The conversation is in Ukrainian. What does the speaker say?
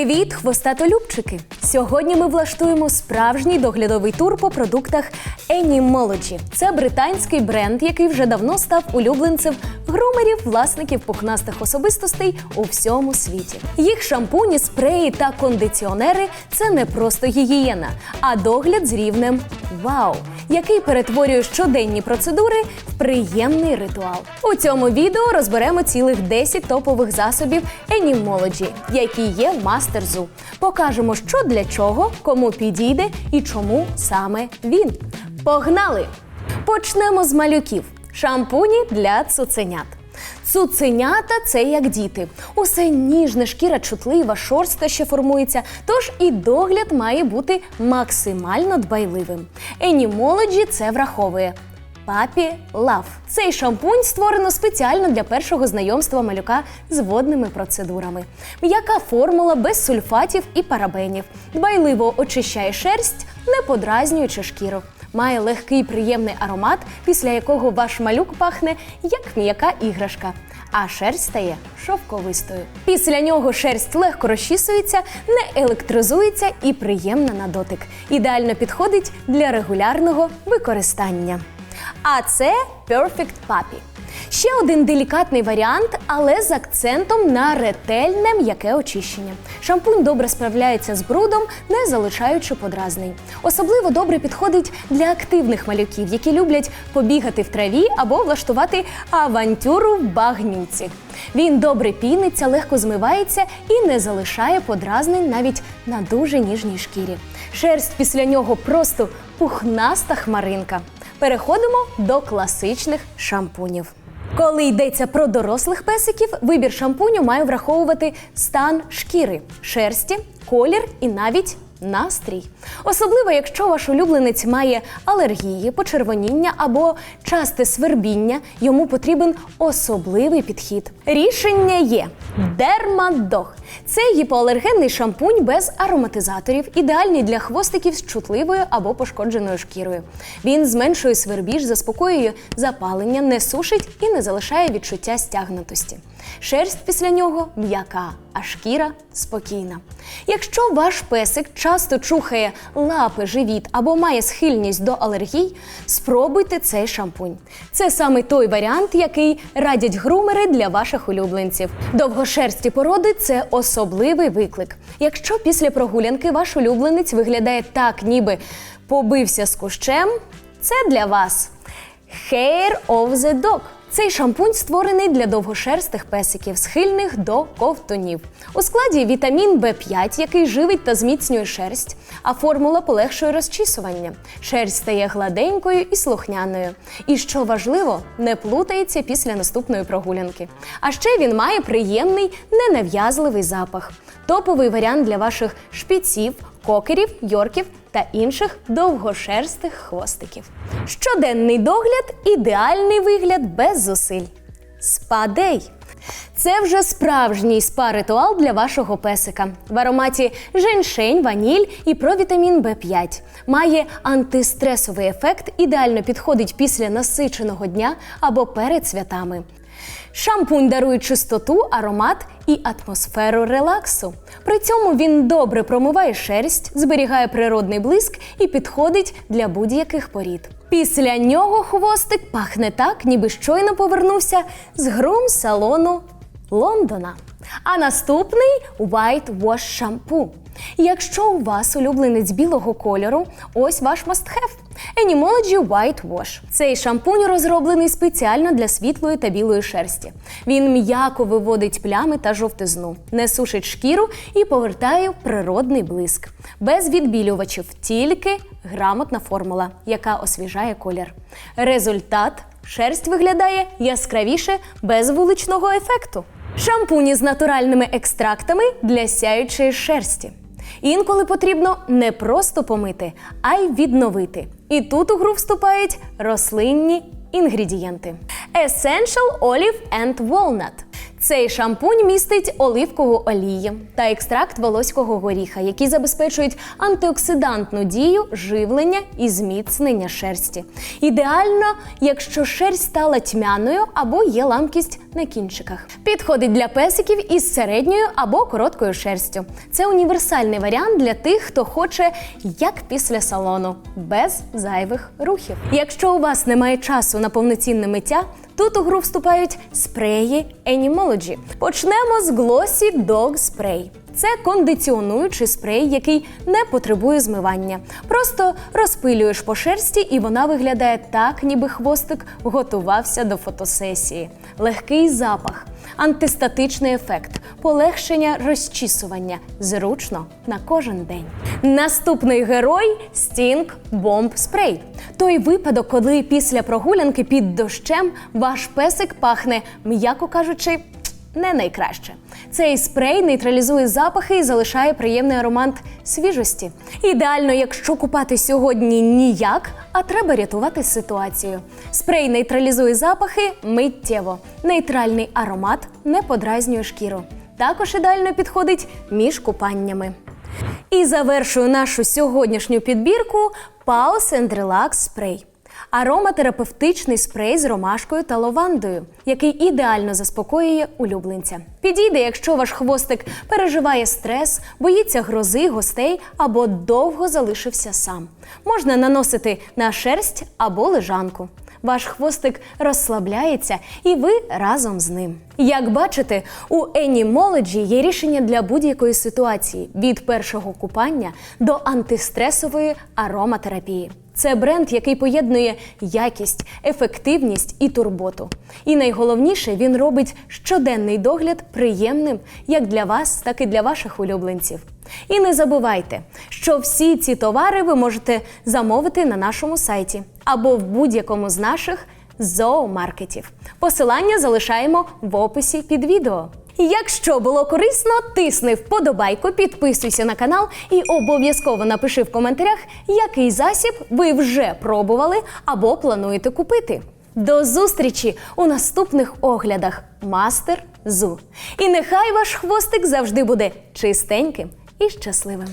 Привіт, хвостатолюбчики! Сьогодні ми влаштуємо справжній доглядовий тур по продуктах Animology. Це британський бренд, який вже давно став улюбленцем грумерів, власників пухнастих особистостей у всьому світі. Їх шампуні, спреї та кондиціонери це не просто гігієна, а догляд з рівнем вау, який перетворює щоденні процедури в приємний ритуал. У цьому відео розберемо цілих 10 топових засобів Enimology, які є в Zoo. Покажемо, що для чого, кому підійде і чому саме він. Погнали! Почнемо з малюків. Шампуні для цуценят. Цуценята це як діти. Усе ніжне, шкіра чутлива, шорстка ще формується, тож і догляд має бути максимально дбайливим. Енімологі це враховує. Папі Лав. Цей шампунь створено спеціально для першого знайомства малюка з водними процедурами. М'яка формула без сульфатів і парабенів. Дбайливо очищає шерсть, не подразнюючи шкіру. Має легкий приємний аромат, після якого ваш малюк пахне як м'яка іграшка. А шерсть стає шовковистою. Після нього шерсть легко розчісується, не електризується і приємна на дотик. Ідеально підходить для регулярного використання. А це Perfect Puppy. Ще один делікатний варіант, але з акцентом на ретельне м'яке очищення. Шампунь добре справляється з брудом, не залишаючи подразнень. Особливо добре підходить для активних малюків, які люблять побігати в траві або влаштувати авантюру в багнюці. Він добре піниться, легко змивається і не залишає подразнень навіть на дуже ніжній шкірі. Шерсть після нього просто пухнаста хмаринка. Переходимо до класичних шампунів. Коли йдеться про дорослих песиків, вибір шампуню має враховувати стан шкіри, шерсті, колір і навіть настрій. Особливо, якщо ваш улюбленець має алергії, почервоніння або часте свербіння, йому потрібен особливий підхід. Рішення є Дермадог. Це гіпоалергенний шампунь без ароматизаторів, ідеальний для хвостиків з чутливою або пошкодженою шкірою. Він зменшує свербіж, заспокоює запалення, не сушить і не залишає відчуття стягнутості. Шерсть після нього м'яка, а шкіра спокійна. Якщо ваш песик часто чухає лапи, живіт або має схильність до алергій, спробуйте цей шампунь. Це саме той варіант, який радять грумери для ваших улюбленців. Довгошерсті породи це особливий виклик. Якщо після прогулянки ваш улюбленець виглядає так, ніби побився з кущем, це для вас. Hair of the Dog. Цей шампунь створений для довгошерстих песиків, схильних до ковтунів. У складі вітамін В5, який живить та зміцнює шерсть, а формула полегшує розчісування. Шерсть стає гладенькою і слухняною. І що важливо, не плутається після наступної прогулянки. А ще він має приємний, ненав'язливий запах. Топовий варіант для ваших шпіців, кокерів, йорків та інших довгошерстих хвостиків. Щоденний догляд ідеальний вигляд без зусиль. Спадей. Це вже справжній спа-ритуал для вашого песика. В ароматі женьшень, ваніль і провітамін В5. Має антистресовий ефект, ідеально підходить після насиченого дня або перед святами. Шампунь дарує чистоту, аромат і атмосферу релаксу. При цьому він добре промиває шерсть, зберігає природний блиск і підходить для будь-яких порід. Після нього хвостик пахне так, ніби щойно повернувся з грум-салону Лондона. А наступний White Wash Shampoo. Якщо у вас улюбленець білого кольору, ось ваш must-have. Animology White Wash. Цей шампунь розроблений спеціально для світлої та білої шерсті. Він м'яко виводить плями та жовтизну, не сушить шкіру і повертає природний блиск. Без відбілювачів, тільки грамотна формула, яка освіжає колір. Результат шерсть виглядає яскравіше без вуличного ефекту. Шампуні з натуральними екстрактами для сяючої шерсті. Інколи потрібно не просто помити, а й відновити. І тут у гру вступають рослинні інгредієнти. Essential Olive and Walnut. Цей шампунь містить оливкову олію та екстракт волоського горіха, які забезпечують антиоксидантну дію, живлення і зміцнення шерсті. Ідеально, якщо шерсть стала тьмяною або є ламкість на кінчиках. Підходить для песиків із середньою або короткою шерстю. Це універсальний варіант для тих, хто хоче як після салону, без зайвих рухів. Якщо у вас немає часу на повноцінне миття, Тут у гру вступають спреї Animology. Почнемо з Glossy Dog Spray. Це кондиціонуючий спрей, який не потребує змивання. Просто розпилюєш по шерсті, і вона виглядає так, ніби хвостик готувався до фотосесії. Легкий запах, антистатичний ефект, полегшення розчісування. Зручно на кожен день. Наступний герой стінг бомб спрей. Той випадок, коли після прогулянки під дощем ваш песик пахне, м'яко кажучи, не найкраще. Цей спрей нейтралізує запахи і залишає приємний аромат свіжості. Ідеально, якщо купати сьогодні ніяк, а треба рятувати ситуацію. Спрей нейтралізує запахи миттєво. Нейтральний аромат не подразнює шкіру. Також ідеально підходить між купаннями. І завершую нашу сьогоднішню підбірку Pause and Relax Spray. Ароматерапевтичний спрей з ромашкою та лавандою, який ідеально заспокоює улюбленця. Підійде, якщо ваш хвостик переживає стрес, боїться грози, гостей або довго залишився сам. Можна наносити на шерсть або лежанку. Ваш хвостик розслабляється, і ви разом з ним. Як бачите, у Animology є рішення для будь-якої ситуації від першого купання до антистресової ароматерапії. Це бренд, який поєднує якість, ефективність і турботу. І найголовніше, він робить щоденний догляд приємним як для вас, так і для ваших улюбленців. І не забувайте, що всі ці товари ви можете замовити на нашому сайті або в будь-якому з наших зоомаркетів. Посилання залишаємо в описі під відео. Якщо було корисно, тисни вподобайку, підписуйся на канал і обов'язково напиши в коментарях, який засіб ви вже пробували або плануєте купити. До зустрічі у наступних оглядах Мастер Зу. І нехай ваш хвостик завжди буде чистеньким і щасливим.